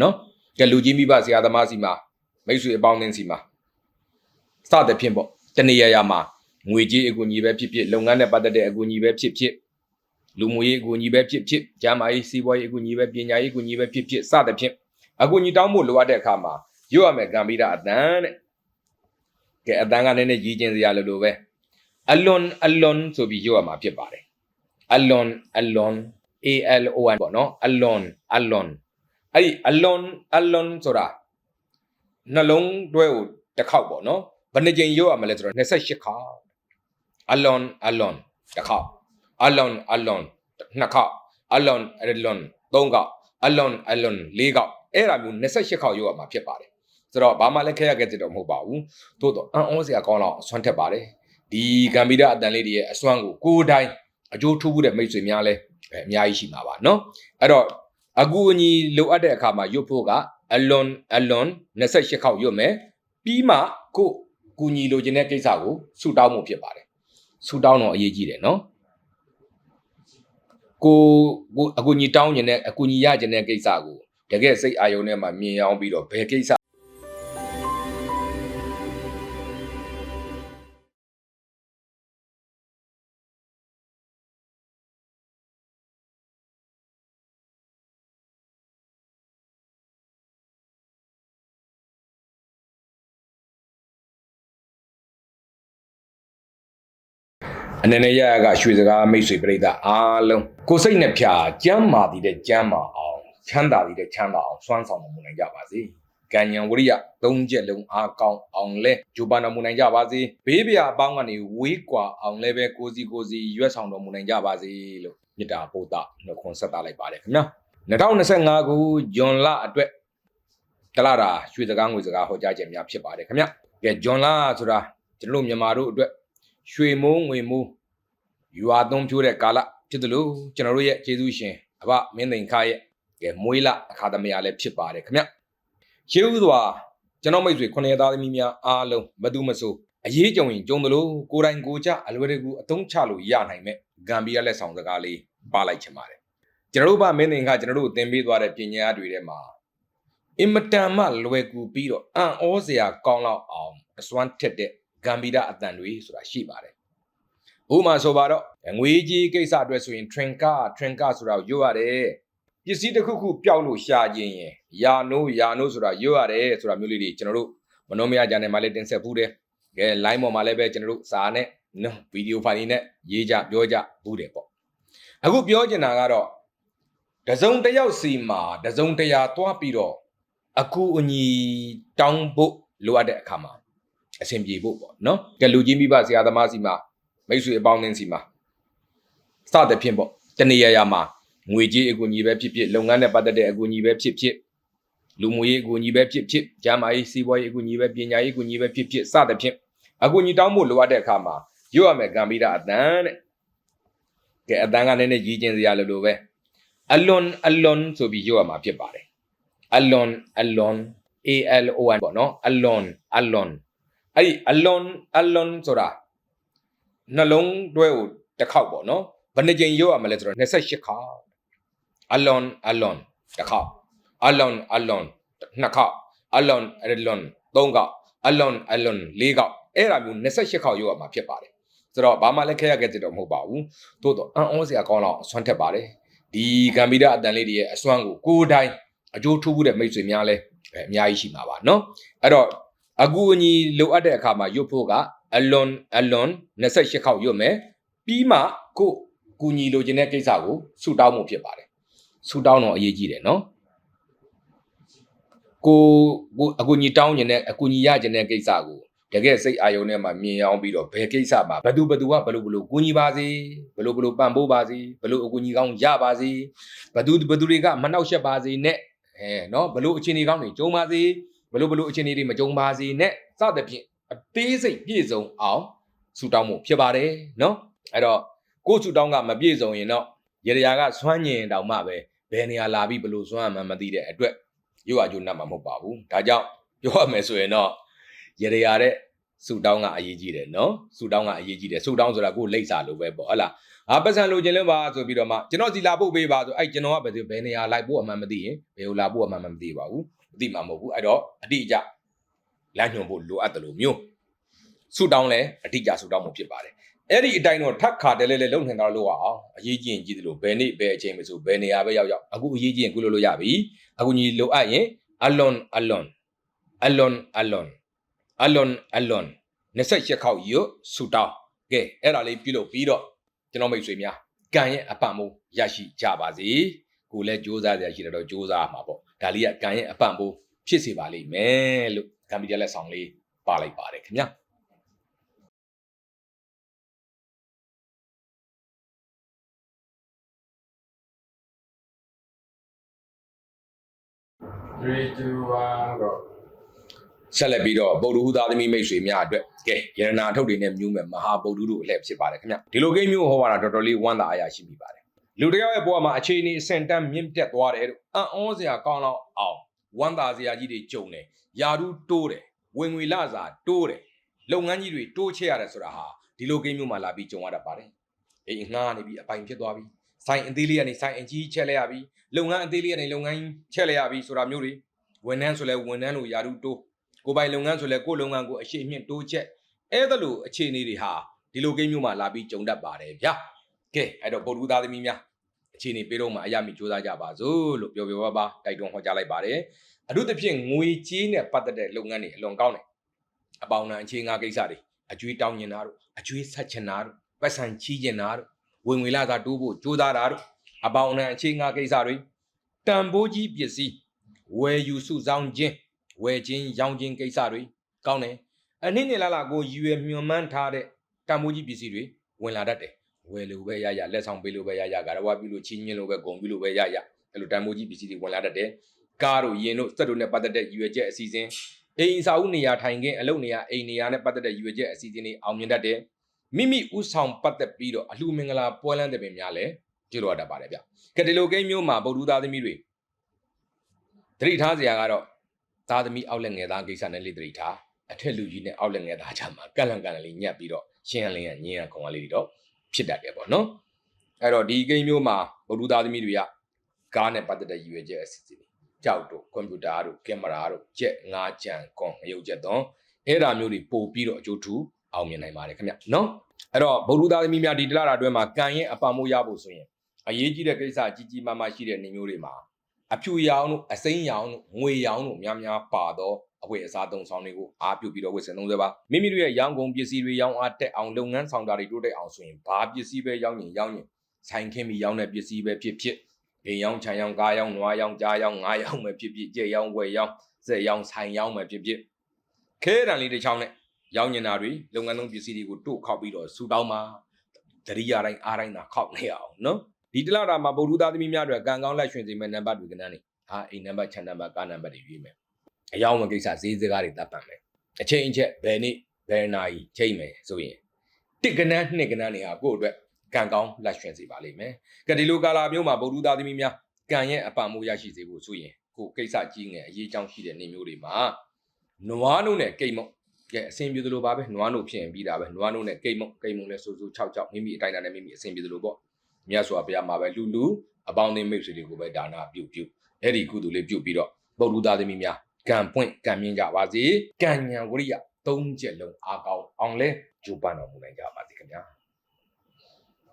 နော်ကဲလူကြီးမိဘဆရာသမားစီမှာမိတ်ဆွေအပေါင်းအသင်းစီမှာစသဖြင့်ပေါ့တနေရာရာမှာငွေကြေးအကူအညီပဲဖြစ်ဖြစ်လုပ်ငန်းနဲ့ပတ်သက်တဲ့အကူအညီပဲဖြစ်ဖြစ်လူမှုရေးအကူအညီပဲဖြစ်ဖြစ်ကျန်းမာရေးစီးပွားရေးအကူအညီပဲပညာရေးအကူအညီပဲဖြစ်ဖြစ်စသဖြင့်အကူအညီတောင်းဖို့လိုအပ်တဲ့အခါမှာရွတ်ရမယ်ကံပြီးတာအတန်တဲ့ကဲအတန်ကလည်းနည်းနည်းရည်ကျင်စရာလိုလိုပဲအလွန်အလွန်ဆိုပြီးရွတ်ရမှာဖြစ်ပါတယ်အလွန်အလွန် A L O N ပေါ့နော်အလွန်အလွန် အဲ့ဒီအလွန်အလွန်ဆိုတာနှလုံးတွဲကိုတစ်ခေါက်ပေါ့နော်ဘယ်နှကြိမ်ရွတ်ရမလဲဆိုတော့28ခါအလွန်အလွန်တစ်ခေါက်အလွန်အလွန်နှစ်ခေါက်အလွန်အလွန်သုံးခေါက်အလွန်အလွန်လေးခေါက်အဲ့ဒါမျိုး28ခေါက်ရွတ်ရမှာဖြစ်ပါတယ်ဆိုတော့ဘာမှလည်းခဲရခဲ့ကြတော့မဟုတ်ပါဘူးသို့တော့အံ့ဩစရာကောင်းတော့အစွမ်းထက်ပါတယ်ဒီဂမ်ဘီဒအတန်လေးတွေရဲ့အစွမ်းကိုကိုယ်တိုင်အကျိုးထူးတဲ့မိတ်ဆွေများလဲအဲအများကြီးရှိမှာပါเนาะအဲ့တော့ အကူအညီလိုအပ်တဲ့အခါမှာရုပ်ဖို့ကအလွန်အလွန်28ခေါက်ရုပ်မယ်ပြီးမှကိုကူညီလိုချင်တဲ့ကိစ္စကိုဆူတောင်းမှုဖြစ်ပါတယ်ဆူတောင်းတော့အရေးကြီးတယ်နော်ကိုကိုအကူအညီတောင်းချင်တဲ့အကူအညီရချင်တဲ့ကိစ္စကိုတကယ်စိတ်အာရုံနဲ့မှမြင်အောင်ပြီးတော့ဘယ်ကိစ္စ အနေနဲ့ရရကရွှေစကားမိတ်ဆွေပြိဿအားလုံးကိုယ်စိတ်နဲ့ဖြာကြမ်းမာတည်တဲ့ကြမ်းမာအောင်ချမ်းသာတည်တဲ့ချမ်းသာအောင်စွမ်းဆောင်မှုနိုင်ကြပါစေ။ကံဉဏ်ဝရိယသုံးချက်လုံးအားကောင်းအောင်လဲဂျိုပါတော်မူနိုင်ကြပါစေ။ဘေးပြအပေါင်းကနေဝေးကွာအောင်လဲပဲကိုစီကိုစီရွက်ဆောင်တော်မူနိုင်ကြပါစေလို့မေတ္တာပို့တာနှုတ်ခွန်းဆက်တာလိုက်ပါတယ်ခင်ဗျာ။2025ခုဂျွန်လအတွက်တလာတာရွှေစကားငွေစကားဟောကြားခြင်းများဖြစ်ပါတယ်ခင်ဗျာ။ကဲဂျွန်လဆိုတာကျွန်တော်တို့မြန်မာတို့အတွက် ရွှေမိုးငွေမိုးယူအားသုံးဖြိုးတဲ့ကာလဖြစ်တယ်လို့ကျွန်တော်တို့ရဲ့ကျေးဇူးရှင်အဘမင်းသိန်ခါရဲ့ကဲမွေးလအခါသမယလည်းဖြစ်ပါတယ်ခင်ဗျရှေးဥစွာကျွန်တော်မိတ်ဆွေခုနှစ်သားသမီးများအားလုံးမသူမဆိုအရေးကြုံရင်ကြုံတယ်လို့ကိုယ်တိုင်ကိုယ်ကြအလွယ်တကူအသုံးချလို့ရနိုင်မဲ့ဂမ်ဘီယာလက်ဆောင်စကားလေးပါလိုက်ချင်ပါတယ်ကျွန်တော်တို့ဗမင်းသိန်ခါကျွန်တော်တို့သင်ပေးသွားတဲ့ပညာတွေထဲမှာအင်မတန်မှလွယ်ကူပြီးတော့အံ့ဩစရာကောင်းလောက်အောင်အစွမ်းထက်တဲ့ ဂမ်ဘီယာအတန်တွေဆိုတာရှိပါတယ်ဥပမာဆိုပါတော့ငွေကြီးကိစ္စအတွက်ဆိုရင် trinka trinka ဆိုတာကိုရွတ်ရတယ်ပစ္စည်းတစ်ခုခုပျောက်လို့ရှာခြင်းရင်ယာနိုးယာနိုးဆိုတာရွတ်ရတယ်ဆိုတာမျိုးလေးတွေကျွန်တော်တို့မနှောမရကြနဲ့မှလည်းတင်ဆက်ဘူးတယ်ကဲ line ပေါ်မှာလည်းပဲကျွန်တော်တို့စာနဲ့နော်ဗီဒီယိုဖိုင်လေးနဲ့ရေးကြပြောကြဘူးတယ်ပေါ့အခုပြောချင်တာကတော့တစုံတစ်ယောက်စီမှာတစုံတရာသွားပြီးတော့အကူအညီတောင်းဖို့လိုအပ်တဲ့အခါမှာ အဆင်ပြေဖို့ပေါ့နော်ကဲလူကြီးမိဘဆရာသမားစီမှာမိတ်ဆွေအပေါင်းအသင်းစီမှာစသဖြင့်ပေါ့တနေရာရာမှာငွေကြေးအကူအညီပဲဖြစ်ဖြစ်လုပ်ငန်းနဲ့ပတ်သက်တဲ့အကူအညီပဲဖြစ်ဖြစ်လူမှုရေးအကူအညီပဲဖြစ်ဖြစ်ကျန်းမာရေးစီးပွားရေးအကူအညီပဲပညာရေးအကူအညီပဲဖြစ်ဖြစ်စသဖြင့်အကူအညီတောင်းဖို့လိုအပ်တဲ့အခါမှာရွတ်ရမယ်ကံပြီးတာအတန်တဲ့ကဲအတန်ကလည်းနည်းနည်းရည်ကျင်စရာလိုလိုပဲအလွန်အလွန်ဆိုပြီးရွတ်ရမှာဖြစ်ပါတယ်အလွန်အလွန် A L O N ပေါ့နော်အလွန်အလွန် အဲ့ဒီအလွန်အလွန်ဆိုတာ နှလုံးတွဲကိုတစ်ခေါက်ပေါ့နော်ဘယ်နှကြိမ်ရွတ်ရမလဲဆိုတော့28ခါအလွန်အလွန်တစ်ခေါက်အလွန်အလွန်နှစ်ခေါက်အလွန်အလွန်သုံးခေါက်အလွန်အလွန်လေးခေါက်အဲ့ဒါမျိုး28ခေါက်ရွတ်ရမှာဖြစ်ပါတယ်ဆိုတော့ဘာမှလည်းခဲရခဲ့ကြတော့မဟုတ်ပါဘူးသို့တော့အံ့ဩစရာကောင်းတော့အစွမ်းထက်ပါတယ်ဒီဂမ်ဘီဒအတန်လေးတွေရဲ့အစွမ်းကိုကိုယ်တိုင်အကျိုးထူးတဲ့မိတ်ဆွေများလဲအဲအများကြီးရှိမှာပါเนาะအဲ့တော့ အကူအညီလိုအပ်တဲ့အခါမှာရွတ်ဖို့ကအလွန်အလွန်28ခေါက်ရွတ်မယ်ပြီးမှကိုယ်ကူညီလိုချင်တဲ့ကိစ္စကိုဆူတောင်းမှုဖြစ်ပါတယ်ဆူတောင်းတော့အရေးကြီးတယ်နော်ကိုကိုအကူညီတောင်းခြင်းနဲ့အကူညီရခြင်းတဲ့ကိစ္စကိုတကယ်စိတ်အာရုံနဲ့မှမြင်အောင်ပြီးတော့ဘယ်ကိစ္စမှာဘယ်သူဘယ်သူကဘယ်လိုဘယ်လိုကူညီပါစေဘယ်လိုဘယ်လိုပံ့ပိုးပါစေဘယ်လိုအကူညီကောင်းရပါစေဘယ်သူဘယ်သူတွေကမနှောက်ယှက်ပါစေနဲ့အဲနော်ဘယ်လိုအခြေအနေကောင်းတွေကြုံပါစေ ဘယ်လိုဘယ်လိုအခြေအနေတွေမကြုံပါစေနဲ့စသဖြင့်အသေးစိတ်ပြည့်စုံအောင်ဆူတောင်းမှုဖြစ်ပါတယ်နော်အဲ့တော့ကိုယ်ဆူတောင်းကမပြည့်စုံရင်တော့ရေရရာကစွမ်းညင်တောင်မှပဲဘယ်နေရာလာပြီးဘယ်လိုစွမ်းမှမသိတဲ့အတွက်ရုပ်အကျိုးနတ်မှာမဟုတ်ပါဘူးဒါကြောင့်ပြောရမယ်ဆိုရင်တော့ရေရရာတဲ့ဆူတောင်းကအရေးကြီးတယ်နော်ဆူတောင်းကအရေးကြီးတယ်ဆူတောင်းဆိုတာကိုယ်လိပ်စာလိုပဲပေါ့ဟုတ်လား အာပတ်စံလိုချင်လဲပါဆိုပြီးတော့မှကျွန်တော်စီလာဖို့ပေးပါဆိုအဲ့ကျွန်တော်ကဘယ်ဘယ်နေရာလိုက်ဖို့အမှန်မသိရင်ဘယ်ကိုလာဖို့အမှန်မသိပါဘူးမသိမှာမဟုတ်ဘူးအဲ့တော့အတိအကျလမ်းညွှန်ဖို့လိုအပ်တယ်လို့မျိုးဆူတောင်းလဲအတိအကျဆူတောင်းမှုဖြစ်ပါတယ်အဲ့ဒီအတိုင်းတော့ထပ်ခါတယ်လဲလဲလုံနေတော့လို့အောင်အရေးကြီးရင်ကြီးတယ်လို့ဘယ်နေ့ဘယ်အချိန်မဆိုဘယ်နေရာပဲရောက်ရောက်အခုအရေးကြီးရင်ကုလို့လို့ရပြီအခုညီလိုအပ်ရင် alone alone alone alone alone alone 28ခေါက်ရွတ်ဆူတောင်းကဲအဲ့ဒါလေးပြုလုပ်ပြီးတော့ ကျွန်တော်မိတ်ဆွေများကံရဲ့အပံ့မိုးရရှိကြပါစေကိုလည်းစူးစမ်းရရှိတယ်တော့စူးစမ်းမှာပေါ့ဒါလေးကကံရဲ့အပံ့မိုးဖြစ်စေပါလိမ့်မယ်လို့ကံပီတယ်လက်ဆောင်လေးပါလိုက်ပါတယ်ခင်ဗျာ3 2 1 go ဆက်လက်ပြီးတော့ဗုဒ္ဓဟူသားသမီးမိတ်ဆွေများအတွက်ကဲယရနာထုတ်တွေနဲ့မြူးမဲ့မဟာဗုဒ္ဓတို့အလှည့်ဖြစ်ပါတယ်ခင်ဗျဒီလိုကိန်းမျိုးဟောရတာတော်တော်လေးဝမ်းသာအားရရှိမိပါတယ်လူတစ်ယောက်ရဲ့ဘဝမှာအခြေအနေအဆင့်တန်းမြင့်တက်သွားတယ်လို့အံ့ဩစရာကောင်းတော့အောင်ဝမ်းသာစရာကြီးတွေကြုံတယ်ယာရုတိုးတယ်ဝင်ငွေလစာတိုးတယ်လုပ်ငန်းကြီးတွေတိုးချဲ့ရတယ်ဆိုတာဟာဒီလိုကိန်းမျိုးမှာလာပြီးကြုံရတတ်ပါတယ်အေးငှားနေပြီးအပိုင်ဖြစ်သွားပြီဆိုင်အသေးလေးကနေဆိုင်အကြီးချက်လိုက်ရပြီလုပ်ငန်းအသေးလေးကနေလုပ်ငန်းချက်လိုက်ရပြီဆိုတာမျိုးတွေဝန်ထမ်းဆိုလဲဝန်ထမ်းလို့ယာရုတိုး ကိုပိုင်လုပ်ငန်းဆိုလဲကိုယ့်လုပ်ငန်းကိုအရှိအမြင့်တိုးချက်အဲ့ဒါလိုအခြေအနေတွေဟာဒီလိုကိန်းမျိုးမှာလာပြီးကြုံတတ်ပါတယ်ဗျာကဲအဲ့တော့ဗုဒ္ဓသားသမီးများအခြေအနေပေးတော့မှအရမီစူးစမ်းကြပါစို့လို့ပြောပြောပါပါတိုက်တွန်းဟောကြားလိုက်ပါတယ်အထူးသဖြင့်ငွေကြေးနဲ့ပတ်သက်တဲ့လုပ်ငန်းတွေအလွန်ကောင်းတယ်အပေါင်းနဲ့အခြေငါကိစ္စတွေအကျွေးတောင်းကျင်တာတို့အကျွေးဆက်ချင်တာတို့ပတ်စံချီးကျင်တာတို့ဝင်ငွေလာသာတိုးဖို့ကြိုးစားတာတို့အပေါင်းနဲ့အခြေငါကိစ္စတွေတန်ဖိုးကြီးပစ္စည်းဝယ်ယူစုဆောင်ခြင်း ဝယ်ခြင်းရောင်းခြင်းကိစ္စတွေကောင်းတယ်အနည်းနဲ့လာလာကိုရွယ်မြွန်မှန်းထားတဲ့တံမိုးကြီးပစ္စည်းတွေဝင်လာတတ်တယ်ဝယ်လို့ပဲရရလက်ဆောင်ပေးလို့ပဲရရဂါရဝပြုလို့ချင်းညင်းလို့ပဲဂုံပြုလို့ပဲရရအဲ့လိုတံမိုးကြီးပစ္စည်းတွေဝင်လာတတ်တယ်ကားတို့ယင်တို့စက်တို့နဲ့ပတ်သက်တဲ့ရွယ်ချက်အစီအစဉ်အိမ်စာအုပ်နေရာထိုင်ခင်းအလုပ်နေရာအိမ်နေရာနဲ့ပတ်သက်တဲ့ရွယ်ချက်အစီအစဉ်တွေအောင်မြင်တတ်တယ်မိမိဥဆောင်ပတ်သက်ပြီးတော့အလှမင်္ဂလာပွဲလန်းတဲ့ပင်များလည်းပြုလုပ်ရတတ်ပါတယ်ဗျကတိလိုကိန်းမျိုးမှာဗုဒ္ဓသားသမီးတွေသတိထားစရာကတော့ သားသမီးအောက်လက်ငယ်သားကိစ္စနဲ့လေးတရိထားအထက်လူကြီးနဲ့အောက်လက်ငယ်သားချမှာကန့်လန့်ကန့်လန့်လေးညက်ပြီးတော့ရှင်းရလင်းရညင်းရခုံရလေးတွေတော့ဖြစ်တတ်တယ်ပေါ့နော်အဲ့တော့ဒီကိန်းမျိုးမှာဗုဒ္ဓသားသမီးတွေကကားနဲ့ပတ်သက်တဲ့ရည်ရွယ်ချက်အစီအစဉ်တွေကြောက်တို့ကွန်ပျူတာတို့ကင်မရာတို့ကြက်ငါးကြံကွန်ရုပ်ချက်တော့အဲ့ဒါမျိုးတွေပို့ပြီးတော့အကျိုးထူအောင်မြင်နိုင်ပါတယ်ခင်ဗျနော်အဲ့တော့ဗုဒ္ဓသားသမီးများဒီတလားတာအတွင်းမှာကံရဲ့အပံမိုးရဖို့ဆိုရင်အရေးကြီးတဲ့ကိစ္စကြီးကြီးမားမားရှိတဲ့နေမျိုးတွေမှာ အဖြူရောင်တို့အစိမ်းရောင်တို့ငွေရောင်တို့များများပါတော့အဝတ်အစားသုံးဆောင်တွေကိုအားပြုပြီးတော့ဝတ်ဆင်သုံးစွဲပါမိမိတို့ရဲ့ရောင်းကုန်ပစ္စည်းတွေရောင်းအားတက်အောင်လုပ်ငန်းဆောင်တာတွေတိုးတက်အောင်ဆိုရင်ဘာပစ္စည်းပဲရောင်းရင်ရောင်းရင်ဆိုင်ခင်းပြီးရောင်းတဲ့ပစ္စည်းပဲဖြစ်ဖြစ်အိမ်ရောင်းခြံရောင်းကားရောင်းနွားရောင်းကြားရောင်းငါးရောင်းပဲဖြစ်ဖြစ်ကြက်ရောင်းဝယ်ရောင်းစက်ရောင်းဆိုင်ရောင်းပဲဖြစ်ဖြစ်ခဲတံလေးတစ်ချောင်းနဲ့ရောင်းညင်တာတွေလုပ်ငန်းသုံးပစ္စည်းတွေကိုတို့ခောက်ပြီးတော့ဆူတောင်းပါတတိယတိုင်းအားတိုင်းသာခောက်နေအောင်နော် ဒီတလားတာမှာဗုဒ္ဓသားသမီးများအတွက်ကံကောင်းလက်ရွှင်စေမဲ့နံပါတ်တွေကဏ္ဍနေဟာအိမ်နံပါတ်ခြံနံပါတ်ကားနံပါတ်တွေရွေးမယ်အယောင်းမကိစ္စဈေးစကားတွေတပ်ပံမယ်အချိန်အချက်ဘယ်နေ့ဘယ်နာရီချိန်မယ်ဆိုရင်တစ်ကဏ္ဍနှစ်ကဏ္ဍနေဟာကိုယ့်အတွက်ကံကောင်းလက်ရွှင်စေပါလိမ့်မယ်ကဒီလိုကာလာမျိုးမှာဗုဒ္ဓသားသမီးများကံရဲ့အပံ့မိုးရရှိစေဖို့ဆိုရင်ကိုယ်ကိစ္စကြီးငယ်အရေးကြောင်းရှိတဲ့နေမျိုးတွေမှာနွားနှုတ်နဲ့ကိတ်မုတ်ကဲအဆင်ပြေသလိုပါပဲနွားနှုတ်ဖြစ်ရင်ပြီးတာပဲနွားနှုတ်နဲ့ကိတ်မုတ်ကိတ်မုတ်နဲ့ဆူဆူ6 6မိမိအတိုင်းအတာနဲ့မိမိအဆင်ပြေသလိုပေါ့ မြတ်စွာဘုရားမှာပဲလူလူအပေါင်းအသင်းမိတ်ဆွေတွေကိုပဲဒါနာပြုပြုအဲ့ဒီကုသိုလ်လေးပြုပြီးတော့ဗုဒ္ဓသားသမီးများကံပွင့်ကံမြင့်ကြပါစေကံဉဏ်ဝရိယသုံးချက်လုံးအားကောင်းအောင်လဲကြိုးပမ်းတော်မူနိုင်ကြပါစေခင်ဗျာ